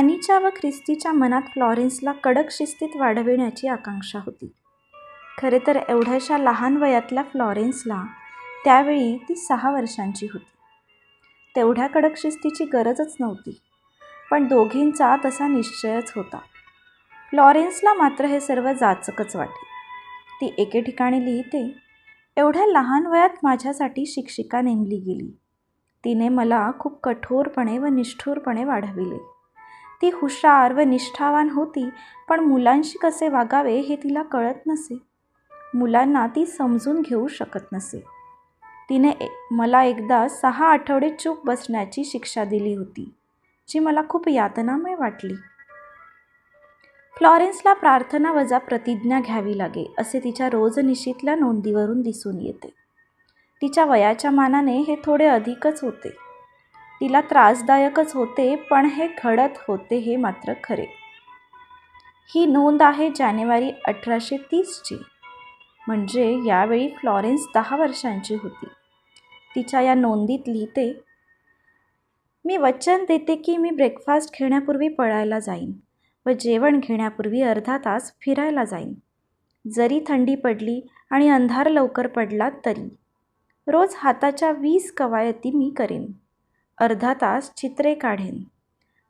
फॅनीच्या व ख्रिस्तीच्या मनात फ्लॉरेन्सला कडक शिस्तीत वाढविण्याची आकांक्षा होती. खरे तर एवढ्याशा लहान वयातल्या फ्लॉरेन्सला त्यावेळी ती सहा वर्षांची होती. तेवढ्या कडक शिस्तीची गरजच नव्हती पण दोघींचा तसा निश्चयच होता. फ्लॉरेन्सला मात्र हे सर्व जाचकच वाटे ती एके ठिकाणी लिहिते एवढ्या लहान वयात माझ्यासाठी शिक्षिका नेमली गेली. तिने मला खूप कठोरपणे व निष्ठुरपणे वाढविले. ती हुशार व निष्ठावान होती पण मुलांशी कसे वागावे हे तिला कळत नसे. मुलांना ती समजून घेऊ शकत नसे. तिने मला एकदा सहा आठवडे चूप बसण्याची शिक्षा दिली होती जी मला खूप यातनामय वाटली. फ्लॉरेन्सला प्रार्थना वजा प्रतिज्ञा घ्यावी लागे असे तिच्या रोजनिशीतल्या नोंदीवरून दिसून येते. तिच्या वयाच्या मानाने हे थोडे अधिकच होते. तिला त्रासदायकच होते पण हे घडत होते हे मात्र खरे. ही नोंद आहे जानेवारी अठराशे तीसची. म्हणजे यावेळी फ्लॉरेन्स दहा वर्षांची होती. तिच्या या नोंदीत लिहिते मी वचन देते की मी ब्रेकफास्ट घेण्यापूर्वी पळायला जाईन व जेवण घेण्यापूर्वी अर्धा तास फिरायला जाईन. जरी थंडी पडली आणि अंधार लवकर पडला तरी. रोज हाताच्या वीस कवायती मी करेन. अर्धा तास चित्रे काढेन.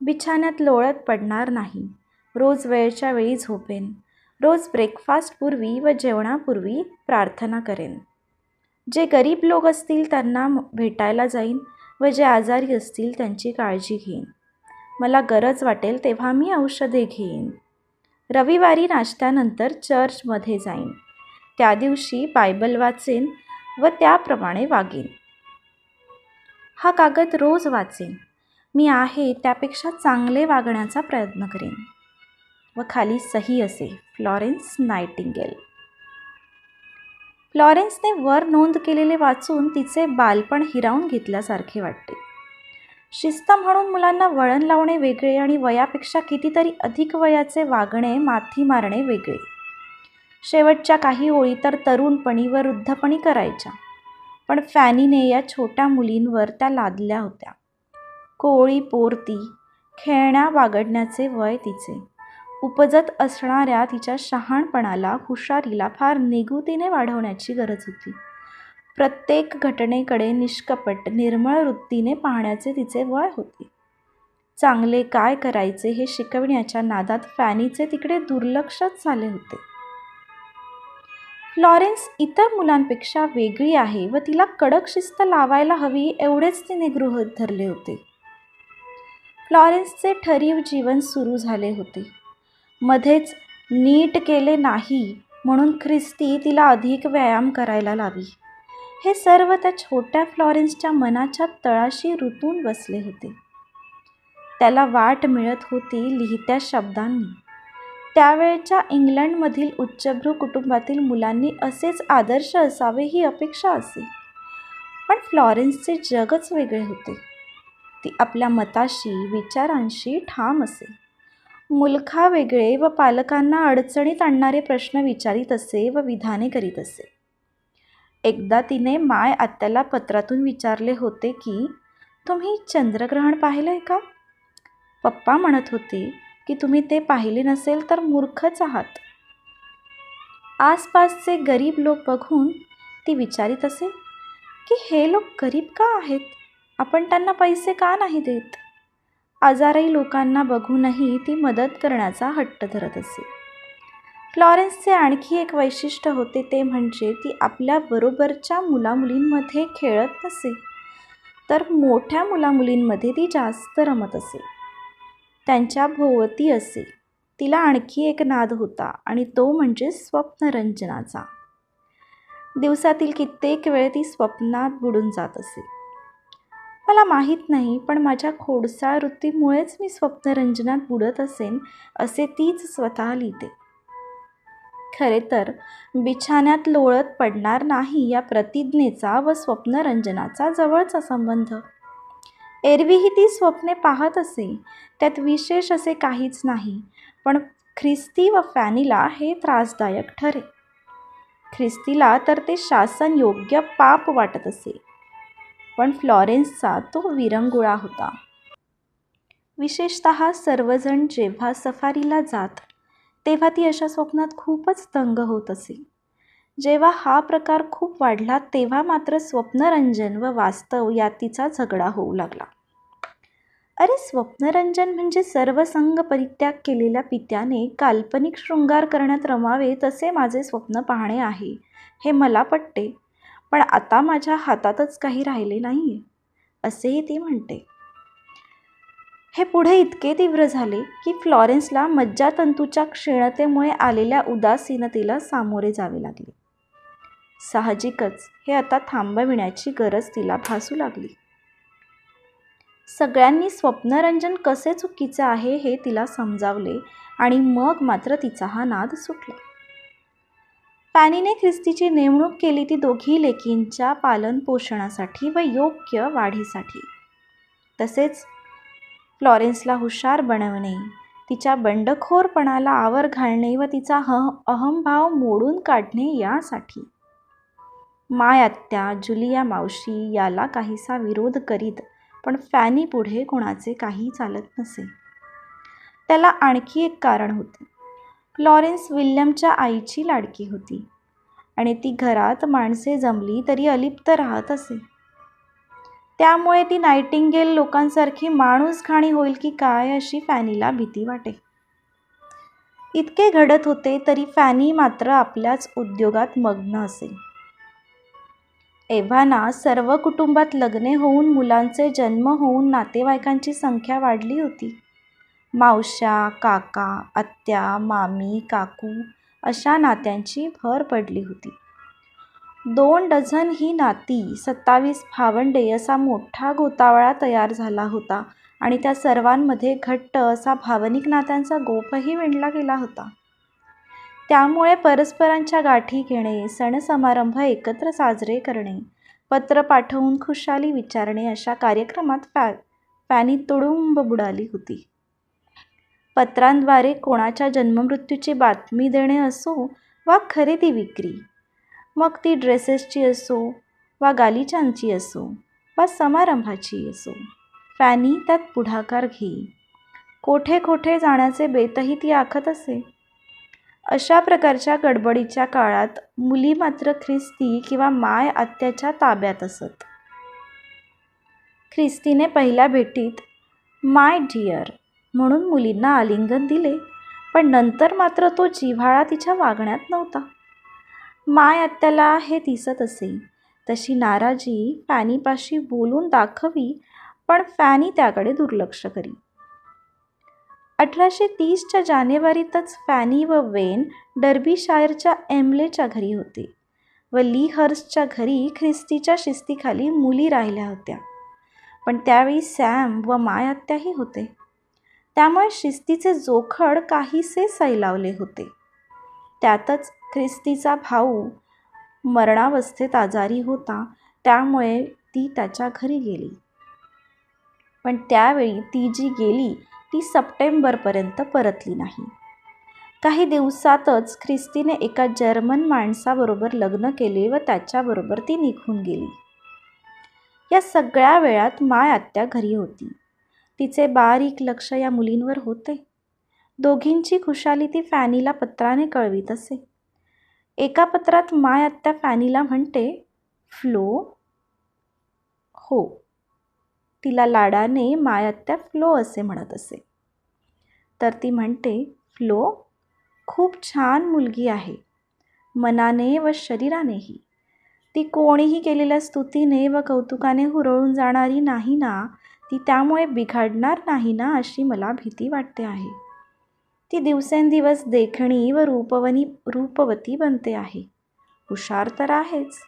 बिछाण्यात लोळत पडणार नाही. रोज वेळच्या वेळी झोपेन. रोज ब्रेकफास्टपूर्वी व जेवणापूर्वी प्रार्थना करेन. जे गरीब लोक असतील त्यांना भेटायला जाईन व जे आजारी असतील त्यांची काळजी घेईन. मला गरज वाटेल तेव्हा मी औषधे घेईन. रविवारी नाश्त्यानंतर चर्चमध्ये जाईन. त्या दिवशी बायबल वाचेन व त्याप्रमाणे वागेन. हा कागद रोज वाचेन. मी आहे त्यापेक्षा चांगले वागण्याचा प्रयत्न करेन. व खाली सही असे फ्लॉरेन्स नायटिंगेल. फ्लॉरेन्सने वर नोंद केलेले वाचून तिचे बालपण हिरावून घेतल्यासारखे वाटते. शिस्त म्हणून मुलांना वळण लावणे वेगळे आणि वयापेक्षा कितीतरी अधिक वयाचे वागणे माथी मारणे वेगळे. शेवटच्या काही ओळी तर तरुणपणी व वृद्धपणी करायच्या. पण फॅनीने या छोट्या मुलींवर त्या लादल्या होत्या. कोळी पोरती खेळण्या बागडण्याचे वय तिचे. उपजत असणाऱ्या तिच्या शहाणपणाला हुशारीला फार निगुतीने वाढवण्याची गरज होती. प्रत्येक घटनेकडे निष्कपट निर्मळ वृत्तीने पाहण्याचे तिचे वय होते. चांगले काय करायचे हे शिकविण्याच्या नादात फॅनीचे तिकडे दुर्लक्षच झाले होते. फ्लॉरेन्स इतर मुलांपेक्षा वेगळी आहे व तिला कडक शिस्त लावायला हवी एवढेच तिने गृहत धरले होते. फ्लॉरेन्सचे ठरीव जीवन सुरू झाले होते. मध्येच नीट केले नाही म्हणून ख्रिस्ती तिला अधिक व्यायाम करायला लावी. हे सर्व त्या छोट्या फ्लॉरेन्सच्या मनाच्या तळाशी रुतून बसले होते. त्याला वाट मिळत होती लिहित्या शब्दांनी. त्यावेळच्या इंग्लंडमधील उच्चभ्रू कुटुंबातील मुलांनी असेच आदर्श असावे ही अपेक्षा असे. पण फ्लॉरेन्सचे जगच वेगळे होते. ती आपल्या मताशी विचारांशी ठाम असे. मुलखा वेगळे व पालकांना अडचणीत आणणारे प्रश्न विचारित असे व विधाने करीत असे. एकदा तिने माय आत्याला पत्रातून विचारले होते की तुम्ही चंद्रग्रहण पाहिलं आहे का? पप्पा म्हणत होते की तुम्ही ते पाहिले नसेल तर मूर्खच आहात. आसपासचे गरीब लोक बघून ती विचारित असे की हे लोक गरीब का आहेत? आपण त्यांना पैसे का नाही देत? आजारही लोकांना बघूनही ती मदत करण्याचा हट्ट धरत असे. फ्लॉरेन्सचे आणखी एक वैशिष्ट्य होते ते म्हणजे ती आपल्या बरोबरच्या मुलामुलींमध्ये खेळत नसे तर मोठ्या मुलामुलींमध्ये ती जास्त रमत असे. त्यांच्या भोवती असे. तिला आणखी एक नाद होता आणि तो म्हणजे स्वप्नरंजनाचा. दिवसातील कित्येक वेळ ती स्वप्नात बुडून जात असे. मला माहीत नाही पण माझ्या खोडसाळ वृत्तीमुळेच मी स्वप्नरंजनात बुडत असेन असे तीच स्वतः लिहिते. खरे तर बिछाण्यात लोळत पडणार नाही या प्रतिज्ञेचा व स्वप्नरंजनाचा जवळचा संबंध. एरवीही ती स्वप्ने पाहत असे त्यात विशेष असे काहीच नाही पण ख्रिस्ती व फॅनीला हे त्रासदायक ठरे. ख्रिस्तीला तर ते शासन योग्य पाप वाटत असे पण फ्लॉरेन्सचा तो विरंगुळा होता. विशेषत सर्वजण जेव्हा सफारीला जात तेव्हा ती अशा स्वप्नात खूपच तंग होत असे. जेव्हा हा प्रकार खूप वाढला तेव्हा मात्र स्वप्नरंजन व वास्तव यात तिचा झगडा होऊ लागला. अरे स्वप्नरंजन म्हणजे सर्व संघ परित्याग केलेल्या पित्याने काल्पनिक शृंगार करण्यात रमावे तसे माझे स्वप्न पाहणे आहे हे मला पटते. पण आता माझ्या हातातच काही राहिले नाही आहे असेही ती म्हणते. हे पुढे इतके तीव्र झाले की फ्लॉरेन्सला मज्जातंतूच्या क्षीणतेमुळे आलेल्या उदासीनतेला सामोरे जावे लागले. साहजिकच हे आता थांबविण्याची गरज तिला भासू लागली. सगळ्यांनी स्वप्नरंजन कसे चुकीचे आहे हे तिला समजावले आणि मग मात्र तिचा हा नाद सुटला. पॅनीने ख्रिस्तीची नेमणूक केली ती दोघी लेकींच्या पालनपोषणासाठी व योग्य वाढीसाठी. तसेच फ्लॉरेन्सला हुशार बनवणे तिच्या बंडखोरपणाला आवर घालणे व तिचा ह अहमभाव मोडून काढणे यासाठी. माय आत्या जुलिया मावशी याला काहीसा विरोध करीत पण फॅनी पुढे कोणाचे काही चालत नसे. त्याला आणखी एक कारण होते. लॉरेन्स विल्यमच्या आईची लाडकी होती आणि ती घरात माणसे जमली तरी अलिप्त राहत असे. त्यामुळे ती नायटिंगेल लोकांसारखी माणूस खाणी होईल की काय अशी फॅनीला भीती वाटे. इतके घडत होते तरी फॅनी मात्र आपल्याच उद्योगात मग्न असे. एव्हाना सर्व कुटुंबात लग्ने होऊन मुलांचे जन्म होऊन नातेवाईकांची संख्या वाढली होती. मावश्या काका आत्या मामी काकू अशा नात्यांची भर पडली होती. दोन डझन ही नाती सत्तावीस भावंडे असा मोठा गोतावळा तयार झाला होता आणि त्या सर्वांमध्ये घट्ट असा भावनिक नात्यांचा गोपही विणला गेला होता. त्यामुळे परस्परांच्या गाठी घेणे सण समारंभ एकत्र साजरे करणे पत्र पाठवून खुशाली विचारणे अशा कार्यक्रमात फॅ फॅनी तुडुंब बुडाली होती. पत्रांद्वारे कोणाच्या जन्ममृत्यूची बातमी देणे असो वा खरेदी विक्री मग ती ड्रेसेसची असो वा गालिचांची असो वा समारंभाची असो फॅनी त्यात पुढाकार घेई कोठे कोठे जाण्याचे बेतही ती आखत असे? अशा प्रकारच्या गडबडीच्या काळात मुली मात्र ख्रिस्ती किंवा माय आत्याच्या ताब्यात असत. ख्रिस्तीने पहिल्या भेटीत माय डिअर म्हणून मुलींना आलिंगन दिले पण नंतर मात्र तो जिव्हाळा तिच्या वागण्यात नव्हता. माय आत्याला हे दिसत असे तशी नाराजी फॅनीपाशी बोलून दाखवी पण फॅनी त्याकडे दुर्लक्ष करी. अठराशे तीसच्या जानेवारीतच फॅनी व वेन डर्बीशायरच्या एमलेच्या घरी होते व ली हर्सच्या घरी ख्रिस्तीच्या शिस्तीखाली मुली राहिल्या होत्या. पण त्यावेळी सॅम व मायात्याही होते. त्यामुळे शिस्तीचे जोखड काहीसे सैलावले होते. त्यातच ख्रिस्तीचा भाऊ मरणावस्थेत आजारी होता त्यामुळे ती त्याच्या घरी गेली. पण त्यावेळी ती जी गेली ती सप्टेंबरपर्यंत परतली नाही. काही दिवसातच ख्रिस्तीने एका जर्मन माणसाबरोबर लग्न केले व त्याच्याबरोबर ती निघून गेली. या सगळ्या वेळात माय आत्या घरी होती. तिचे बारीक लक्ष या मुलींवर होते. दोघींची खुशाली ती फॅनीला पत्राने कळवीत असे. एका पत्रात माय आत्या फॅनीला म्हणते फ्लो? हो. तिला लाडाने मायात्या फ्लो असे म्हणत असे. तर ती म्हणते फ्लो खूप छान मुलगी आहे. मनाने व शरीरानेही. ती कोणीही केलेल्या स्तुतीने व कौतुकाने हुरळून जाणारी नाही ना ती त्यामुळे बिघडणार नाही ना अशी मला भीती वाटते आहे. ती दिवसेंदिवस देखणी व रूपवनी रूपवती बनते आहे. हुशार तर आहेच.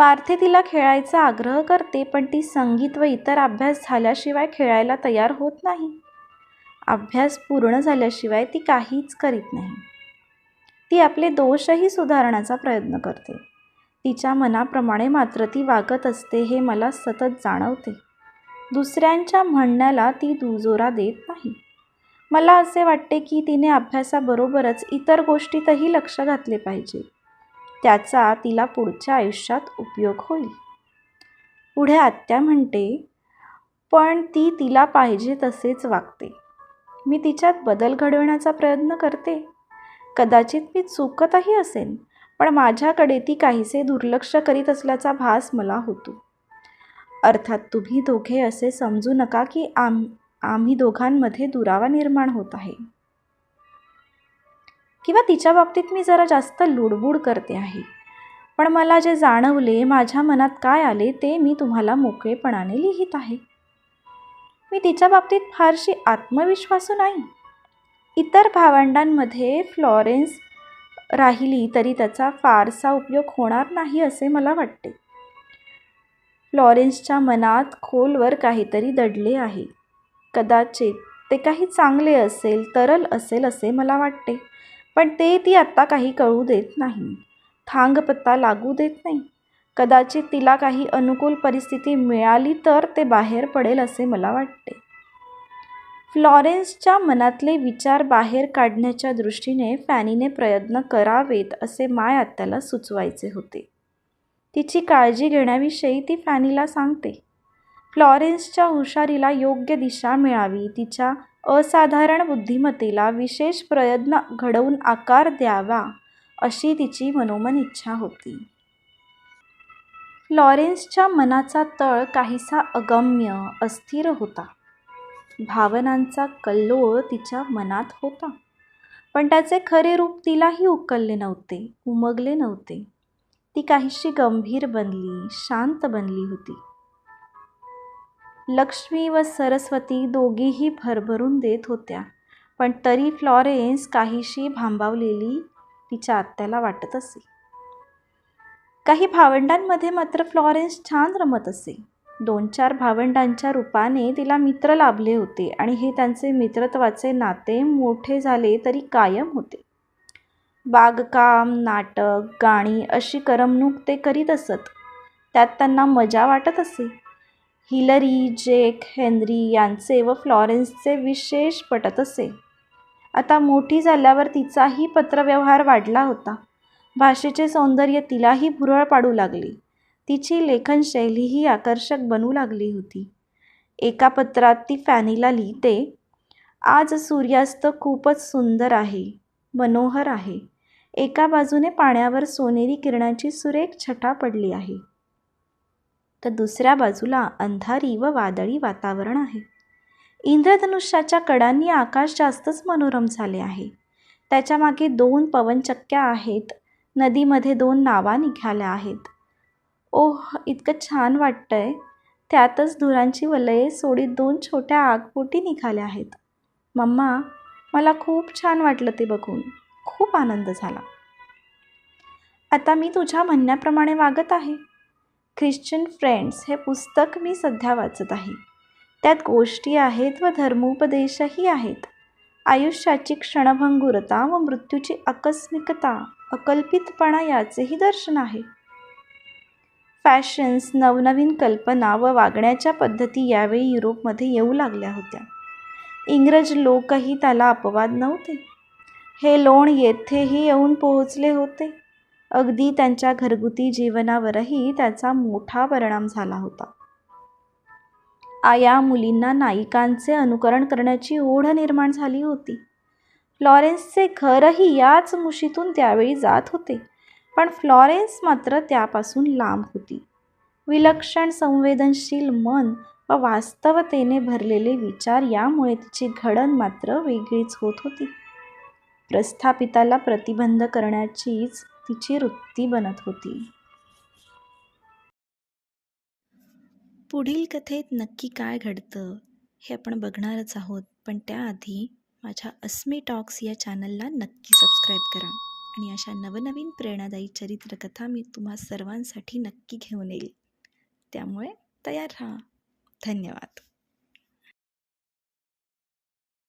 पार्थे तिला खेळायचा आग्रह करते पण ती संगीत व इतर अभ्यास झाल्याशिवाय खेळायला तयार होत नाही. अभ्यास पूर्ण झाल्याशिवाय ती काहीच करीत नाही. ती आपले दोषही सुधारण्याचा प्रयत्न करते. तिच्या मनाप्रमाणे मात्र ती वागत असते हे मला सतत जाणवते. दुसऱ्यांच्या म्हणण्याला ती दुजोरा देत नाही. मला असे वाटते की तिने अभ्यासाबरोबरच इतर गोष्टीतही लक्ष घातले पाहिजे. त्याचा तिला पुढच्या आयुष्यात उपयोग होईल. पुढे आत्या म्हणते पण ती तिला पाहिजे तसेच वागते. मी तिच्यात बदल घडवण्याचा प्रयत्न करते. कदाचित मी चुकतही असेन पण माझ्याकडे ती काहीसे दुर्लक्ष करीत असल्याचा भास मला होतो. अर्थात तुम्ही दोघे असे समजू नका की आम आम्ही दोघांमध्ये दुरावा निर्माण होत आहे. किंवा तिच्या बाबतीत मी जरा जास्त लुडबुड करते आहे. पण मला जे जाणवले माझ्या मनात काय आले ते मी तुम्हाला मोकळेपणाने लिहित आहे. मी तिच्या बाबतीत फारशी आत्मविश्वासू नाही. इतर भावंडांमध्ये फ्लॉरेन्स राहिली तरी त्याचा फारसा उपयोग होणार नाही असे मला वाटते. फ्लॉरेन्सच्या मनात खोलवर काहीतरी दडले आहे. कदाचित ते काही चांगले असेल तरल असेल असे मला वाटते. पण ते ती आत्ता काही कळू देत नाही. थांगपत्ता लागू देत नाही. कदाचित तिला काही अनुकूल परिस्थिती मिळाली तर ते बाहेर पडेल असे मला वाटते. फ्लॉरेन्सच्या मनातले विचार बाहेर काढण्याच्या दृष्टीने फॅनीने प्रयत्न करावेत असे माय आत्याला सुचवायचे होते. तिची काळजी घेण्याविषयी ती फॅनीला सांगते. फ्लॉरेन्सच्या हुशारीला योग्य दिशा मिळावी तिच्या असाधारण बुद्धिमत्तेला विशेष प्रयत्न घडवून आकार द्यावा अशी तिची मनोमन इच्छा होती. लॉरेन्सच्या मनाचा तळ काहीसा अगम्य अस्थिर होता. भावनांचा कल्लोळ तिच्या मनात होता. पण त्याचे खरे रूप तिलाही उकलले नव्हते उमगले नव्हते. ती काहीशी गंभीर बनली शांत बनली होती. लक्ष्मी व सरस्वती दोघीही भरभरून देत होत्या. पण तरी फ्लॉरेन्स काहीशी भांबावलेली तिच्या आत्याला वाटत असे. काही भावंडांमध्ये मात्र फ्लॉरेन्स छान रमत असे. दोन चार भावंडांच्या रूपाने तिला मित्र लाभले होते आणि हे त्यांचे मित्रत्वाचे नाते मोठे झाले तरी कायम होते. बागकाम नाटक गाणी अशी करमणूक ते करीत असत. त्यात त्यांना मजा वाटत असे. हिलरी जेक हेनरी यांचे व फ्लॉरेन्सचे विशेष पटत असे. आता मोठी झाल्यावर तिचाही पत्रव्यवहार वाढला होता. भाषेचे सौंदर्य तिलाही भुरळ पाडू लागली. तिची लेखनशैलीही आकर्षक बनू लागली होती. एका पत्रात ती फॅनीला लिहिते आज सूर्यास्त खूपच सुंदर आहे मनोहर आहे. एका बाजूने पाण्यावर सोनेरी किरणाची सुरेख छटा पडली आहे. तर दुसऱ्या बाजूला अंधारी व वादळी वातावरण आहे. इंद्रधनुष्याच्या कडांनी आकाश जास्तच मनोरम झाले आहे. त्याच्यामागे दोन पवनचक्क्या आहेत. नदीमध्ये दोन नावा निघाल्या आहेत. ओह इतकं छान वाटतंय. त्यातच धुरांची वलये सोडीत दोन छोट्या आगपोटी निघाल्या आहेत. मम्मा मला खूप छान वाटलं ते बघून. खूप आनंद झाला. आता मी तुझ्या म्हणण्याप्रमाणे वागत आहे. ख्रिश्चन फ्रेंड्स हे पुस्तक मी सध्या वाचत आहे. त्यात गोष्टी आहेत व धर्मोपदेशही आहेत. आयुष्याची क्षणभंगुरता व मृत्यूची आकस्मिकता अकल्पितपणा याचेही दर्शन आहे. फॅशन्स नवनवीन कल्पना व वागण्याच्या पद्धती यावेळी युरोपमध्ये येऊ लागल्या होत्या. इंग्रज लोकही त्याला अपवाद नव्हते. हे लोण येथेही येऊन पोहोचले होते. अगदी त्यांच्या घरगुती जीवनावरही त्याचा मोठा परिणाम झाला होता. आया मुलींना नायिकांचे अनुकरण करण्याची ओढ निर्माण झाली होती. फ्लॉरेन्सचे घरही याच मुशीतून त्यावेळी जात होते पण फ्लॉरेन्स मात्र त्यापासून लांब होती. विलक्षण संवेदनशील मन व वास्तवतेने भरलेले विचार यामुळे तिची घडण मात्र वेगळीच होत होती. प्रस्थापिताला प्रतिबंध करण्याचीच तिची वृत्ती बनत होती. पुढील कथेत नक्की काय घडतं हे आपण बघणारच आहोत पण त्याआधी माझ्या अस्मी टॉक्स या चॅनलला नक्की सबस्क्राईब करा आणि अशा नवनवीन प्रेरणादायी चरित्रकथा मी तुम्हा सर्वांसाठी नक्की घेऊन येईल. त्यामुळे तयार राहा. धन्यवाद.